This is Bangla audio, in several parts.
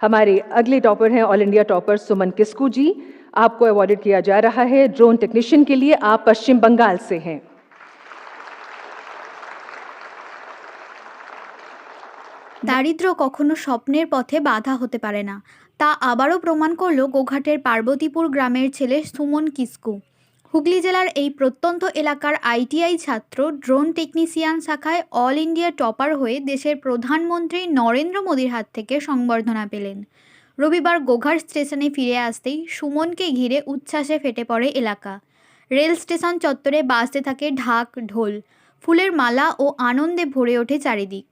हमारे अगले टॉपर हैं all India topper Suman Kisku ji आपको अवॉर्डेड किया जा रहा है ड्रोन टेक्नीशियन के लिए आप पश्चिम बंगाल से हैं দারিদ্র্য কখনো স্বপ্নের পথে বাধা হতে পারে না তা আবারও প্রমাণ করলো গোঘাটের পার্বতীপুর গ্রামের ছেলে সুমন কিস্কু হুগলি জেলার এই প্রত্যন্ত এলাকার আইটিআই ছাত্র, ড্রোন টেকনিশিয়ান শাখায় অল ইন্ডিয়া টপার হয়ে দেশের প্রধানমন্ত্রী নরেন্দ্র মোদীর হাত থেকে সংবর্ধনা পেলেন। রবিবার গোঘাট স্টেশনে ফিরে আসতেই সুমনকে ঘিরে উচ্ছ্বাসে ফেটে পড়ে এলাকা। রেল স্টেশন চত্বরে বাজতে থাকে ঢাক, ঢোল, ফুলের মালা ও আনন্দে ভরে ওঠে চারিদিক।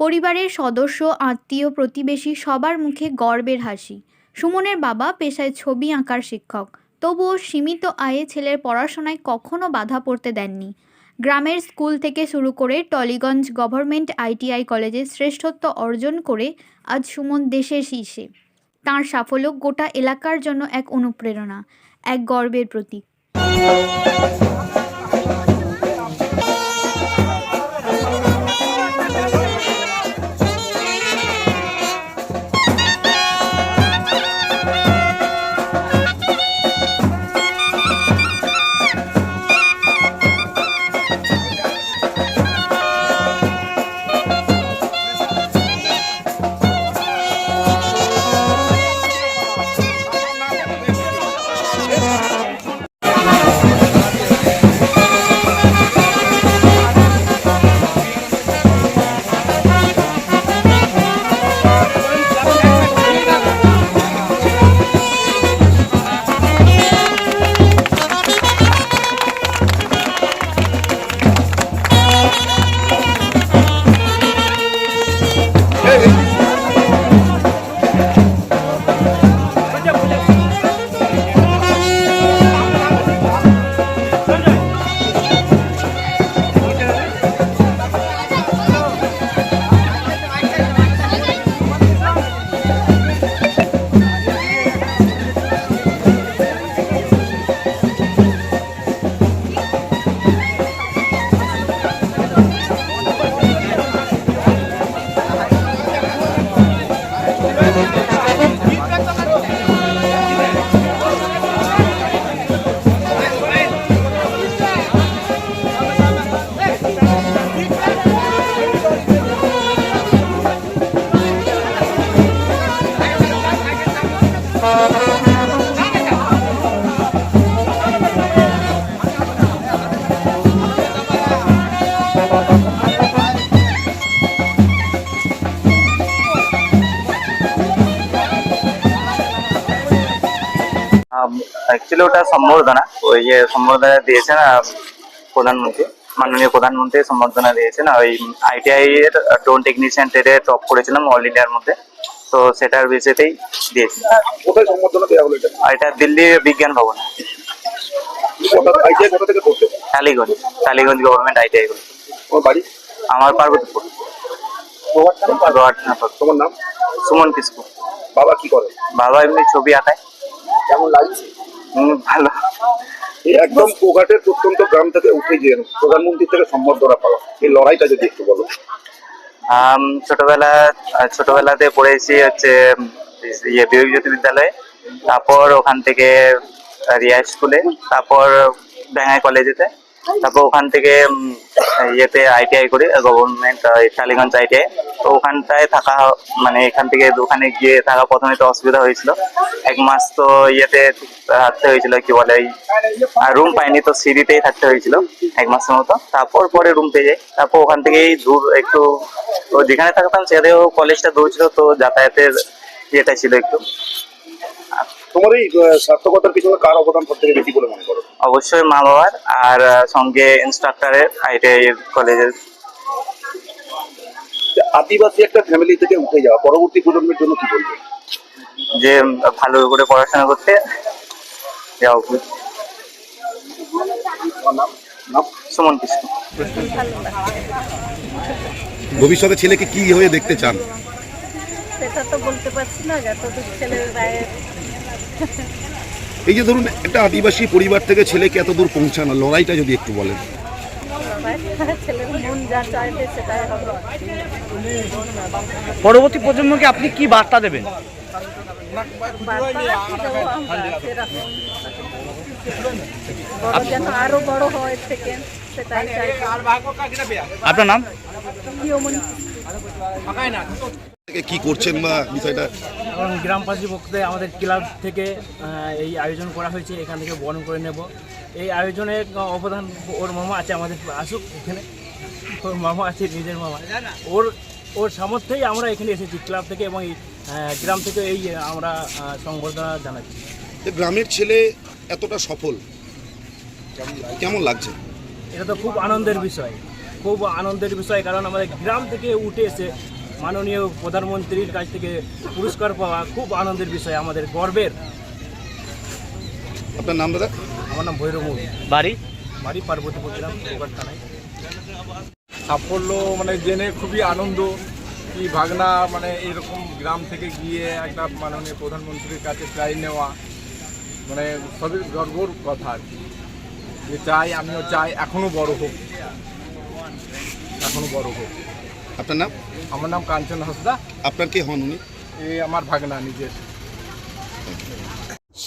পরিবারের সদস্য, আত্মীয়, প্রতিবেশী সবার মুখে গর্বের হাসি। সুমনের বাবা পেশায় ছবি আঁকার শিক্ষক। তবুও সীমিত আয়ে ছেলের পড়াশোনায় কখনো বাধা পড়তে দেননি। গ্রামের স্কুল থেকে শুরু করে টলিগঞ্জ গভর্নমেন্ট আইটিআই কলেজে শ্রেষ্ঠত্ব অর্জন করে আজ সুমন দেশের শীর্ষে। তাঁর সাফল্য গোটা এলাকার জন্য এক অনুপ্রেরণা, এক গর্বের প্রতীক। অ্যাকচুয়ালি ওটা সম্বর্ধনা। ওই যে সম্বর্ধনা দিয়েছেন প্রধানমন্ত্রী, মাননীয় প্রধানমন্ত্রী সম্বর্ধনা দিয়েছেন ওই আইটিআই এর ড্রোন টেকনিশিয়ান ট্রেডে টপ করেছিলাম অল ইন্ডিয়ার মধ্যে। তো সেটার বিষয়তেই দিয়েছি কোথায় সম্বর্ধনা দেওয়া হলো এটা? আর এটা দিল্লি বিজ্ঞান ভবন। আইটিআই কোথা থেকে টালিগঞ্জ টালিগঞ্জ গভর্নমেন্ট আইটিআই তোমার বাড়ি? আমার পার্বতীপুর। তোমার নাম? সুমন কিসকু বাবা কি করে? বাবা এমনি ছবি আঁকায়। কেমন লাগছে? ভালো। একদম কোঘাটের প্রত্যন্ত গ্রাম থেকে উঠে গিয়ে প্রধানমন্ত্রী থেকে সম্বর্ধনা পাওয়া। এই লড়াইটা যদি একটু বলো। ছোটবেলা ছোটবেলাতে পড়েছি হচ্ছে ইয়ে বিবেকজ্যোতি বিদ্যালয়ে তারপর ওখান থেকে রিয়া স্কুলে, তারপর ব্যাঙ্গাই কলেজেতে। তারপর ওখান থেকে ইয়েতে আইটিআই করি গভর্নমেন্ট টালিগঞ্জ আইটিআই তো ওখানটায় থাকা মানে এখান থেকে ওখানে গিয়ে থাকা প্রথমে তো অসুবিধা হয়েছিল। এক মাস তো ইয়েতে থাকতে হয়েছিল কি বলে রুম পাইনি তো সিঁড়িতেই থাকতে হয়েছিল এক মাসের মতো। তারপর পরে রুম পেয়ে যাই। তারপর ওখান থেকেই দূর একটু তো যেখানে থাকতাম সেখানেও কলেজটা দূর ছিল তো যাতায়াতের ইয়েটা ছিল একটু। তোমার এই আহ, সার্থকতার পিছনে কার অবদান সব থেকে বেশি বলে মনে করো? অবশ্যই মা বাবার আর সঙ্গে ইনস্ট্রাক্টরের আইটিআই কলেজের আদিবাসী একটা ফ্যামিলি থেকে উঠে যাওয়া পরবর্তী প্রজন্মের জন্য কি বলবে? যে ভালো করে পড়াশোনা করতে যাওয়া উচিত। নাম? নাম? সুমন কৃষ্ণ। ভবিষ্যতে ছেলেকে কি হয়ে দেখতে চান? সেটা তো বলতে পারছি না যতদূর ছেলের গায়ে। এই যে ধরুন একটা আদিবাসী পরিবার থেকে ছেলেকে এত দূর পৌঁছানো লড়াইটা যদি একটু বলেন। পরবর্তী প্রজন্মকে আপনি কি বার্তা দেবেন? হয় আপনার নাম? কি করছেন বা বিষয়টা? এবং গ্রামবাসীর পক্ষে আমাদের ক্লাব থেকে এই আয়োজন করা হয়েছে এখান থেকে বরণ করে নেব। এই আয়োজনে অবদান ওর মামা আছে আমাদের আসুক এখানে। ওর মামা আছে নিজের মামা। ওর ওর সামর্থ্যেই আমরা এখানে এসেছি ক্লাব থেকে এবং গ্রাম থেকে এই আমরা সংবর্ধনা জানাচ্ছি। গ্রামের ছেলে এতটা সফল কেমন লাগছে? এটা তো খুব আনন্দের বিষয়। খুব আনন্দের বিষয় কারণ আমাদের গ্রাম থেকে উঠে এসে মাননীয় প্রধানমন্ত্রীর কাছ থেকে পুরস্কার পাওয়া খুব আনন্দের বিষয় আমাদের গর্বের। আপনার নাম দাদা? আমার নাম ভৈরব বাড়ি? বাড়ি পার্বতীপুর গ্রাম থানায়। সাফল্য মানে জেনে খুবই আনন্দ কি ভাগনা মানে এরকম গ্রাম থেকে গিয়ে একটা মাননীয় প্রধানমন্ত্রীর কাছে প্রাইজ নেওয়া মানে সবই গর্বর কথা আর কি। যে চাই আমিও চাই এখনও বড় হোক। এখনও বড় হোক। আপনার নাম? আমার নাম কাঞ্চন হাসদা। আপনার কি হন উনি? এই আমার ভাগনা নিজের।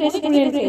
রেস্টুরেন্টে